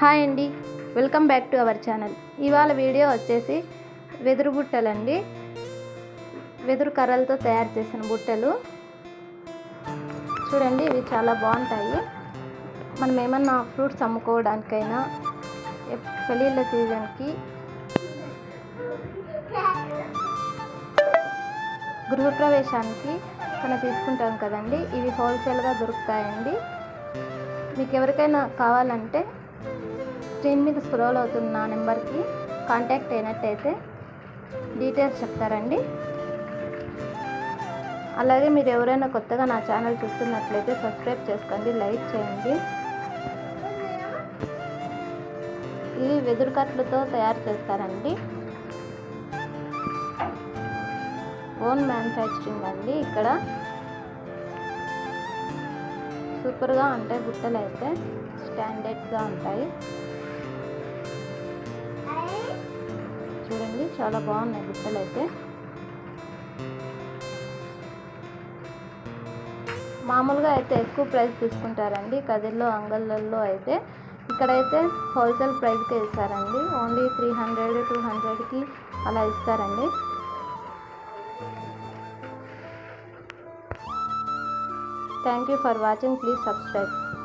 Hi అండి. Welcome back to our channel. ఇవాళ video వచ్చేసి వెదురు బుట్టలండి. వెదురు కర్రలతో తయారు చేసిన బుట్టలు. చూడండి ఇవి చాలా బాగుంటాయి. మనం ఏమన్నా ఫ్రూట్స్ అమ్ముకోవడానికైనా పెళ్ళిళ్ళ సీజన్కి గృహప్రవేశానికి మనం తీసుకుంటాం కదండి. ఇవి హోల్సేల్గా దొరుకుతాయండి. మీకు ఎవరికైనా కావాలంటే స్క్రీన్ మీద స్క్రోల్ అవుతున్న నెంబర్కి కాంటాక్ట్ అయినట్టయితే డీటెయిల్స్ చెప్తారండి. అలాగే మీరు ఎవరైనా కొత్తగా నా ఛానల్ చూస్తున్నట్లయితే సబ్స్క్రైబ్ చేసుకోండి లైక్ చేయండి. ఇవి వెదురు కట్లతో తయారు చేస్తారండి. ఓన్ మ్యానుఫ్యాక్చరింగ్ అండి ఇక్కడ. సూపర్గా ఉంటాయి బుట్టలు అయితే స్టాండర్డ్గా ఉంటాయి. చూడండి చాలా బాగున్నాయి బుట్టలు అయితే. మామూలుగా అయితే ఎక్కువ ప్రైస్ తీసుకుంటారండి. కదిల్లో అంగళ్ళల్లో అయితే. ఇక్కడైతే హోల్సేల్ ప్రైస్కే ఇస్తారండి. ఓన్లీ త్రీ హండ్రెడ్ టూ హండ్రెడ్కి అలా ఇస్తారండి. Thank you for watching please subscribe